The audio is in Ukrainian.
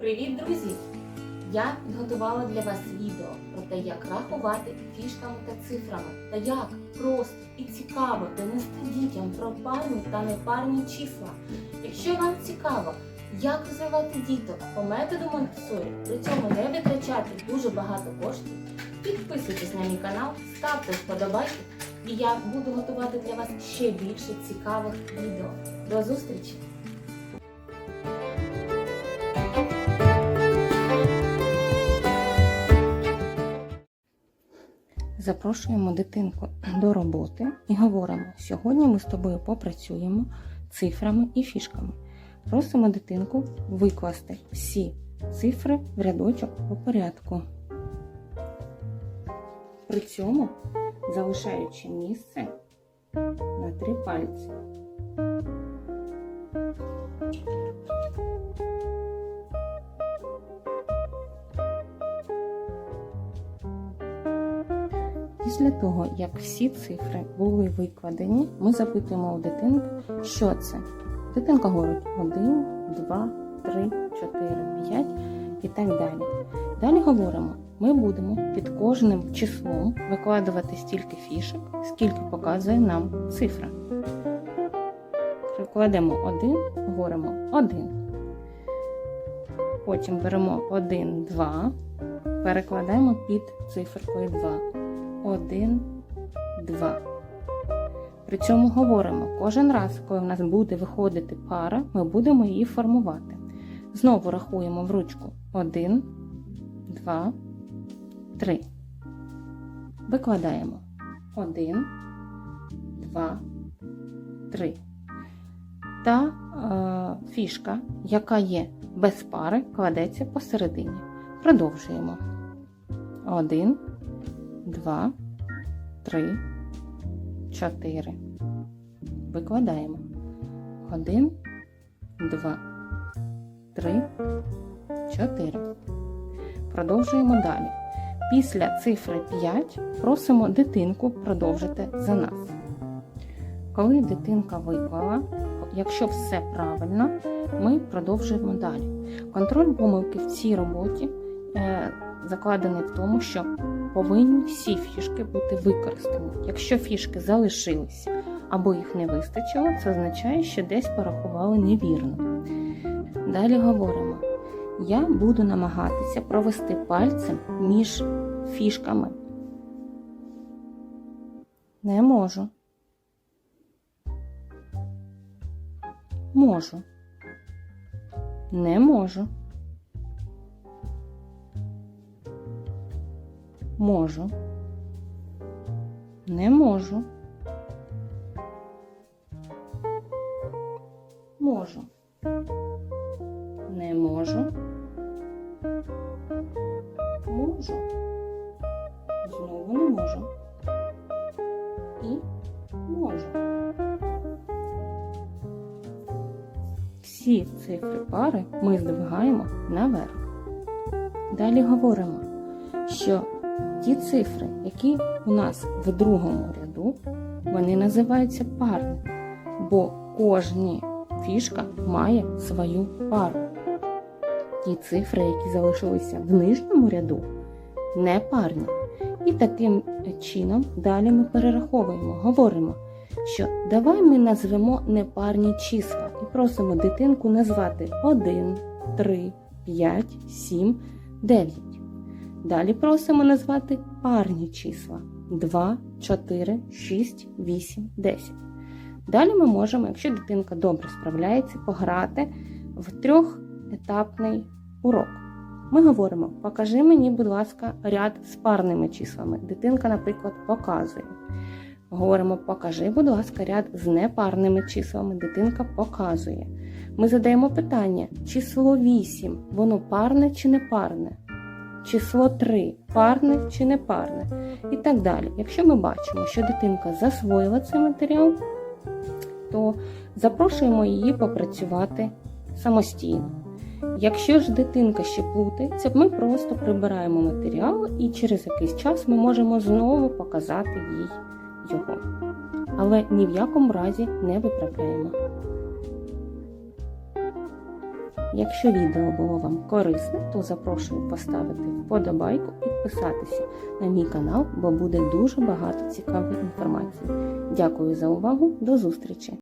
Привіт, друзі! Я підготувала для вас відео про те, як рахувати фішками та цифрами, та як просто і цікаво донести дітям про парні та непарні числа. Якщо вам цікаво, як розвивати діток по методу Монтесорі, при цьому не витрачати дуже багато коштів, підписуйтесь на мій канал, ставте вподобайки, і я буду готувати для вас ще більше цікавих відео. До зустрічі! Запрошуємо дитинку до роботи і говоримо: сьогодні ми з тобою попрацюємо цифрами і фішками. Просимо дитинку викласти всі цифри в рядочок по порядку. При цьому залишаючи місце на три пальці. Після того, як всі цифри були викладені, ми запитуємо у дитинки, що це. Дитинка говорить 1, 2, 3, 4, 5 і так далі. Далі говоримо, ми будемо під кожним числом викладувати стільки фішок, скільки показує нам цифра. Прикладемо 1, говоримо 1. Потім беремо 1, 2, перекладаємо під циферкою 2. 1, 2. При цьому говоримо, кожен раз, коли в нас буде виходити пара, ми будемо її формувати. Знову рахуємо в ручку 1, 2, 3. Викладаємо 1, 2, 3. Та е, фішка, яка є без пари, кладеться посередині. Продовжуємо. 1, 2, 3, 4. Викладаємо. 1, 2, 3, 4. Продовжуємо далі. Після цифри 5 просимо дитинку продовжити за нас. Коли дитинка виклала, якщо все правильно, ми продовжуємо далі. Контроль помилки в цій роботі закладений в тому, що повинні всі фішки бути використані. Якщо фішки залишилися або їх не вистачило, це означає, що десь порахували невірно. Далі говоримо: я буду намагатися провести пальцем між фішками. Не можу. Можу. Не можу. Можу. Не можу. Можу. Не можу. Можу. Знову не можу. І можу. Всі цифри пари ми здвигаємо наверх. Далі говоримо, що Ті цифри, які у нас в другому ряду, вони називаються парними, бо кожна фішка має свою пару. Ті цифри, які залишилися в нижньому ряду, не парні. І таким чином далі ми перераховуємо, говоримо, що давай ми назвемо непарні числа і просимо дитинку назвати 1, 3, 5, 7, 9. Далі просимо назвати парні числа 2, 4, 6, 8, 10. Далі ми можемо, якщо дитинка добре справляється, пограти в трьохетапний урок. Ми говоримо: покажи мені, будь ласка, ряд з парними числами. Дитинка, наприклад, показує. Говоримо, покажи, будь ласка, ряд з непарними числами. Дитинка показує. Ми задаємо питання: число 8, воно парне чи не парне? Число 3 парне чи не парне і так далі. Якщо ми бачимо, що дитинка засвоїла цей матеріал, то запрошуємо її попрацювати самостійно. Якщо ж дитинка ще плутається, ми просто прибираємо матеріал і через якийсь час ми можемо знову показати їй його. Але ні в якому разі не виправляємо. Якщо відео було вам корисне, то запрошую поставити вподобайку і підписатися на мій канал, бо буде дуже багато цікавої інформації. Дякую за увагу, до зустрічі!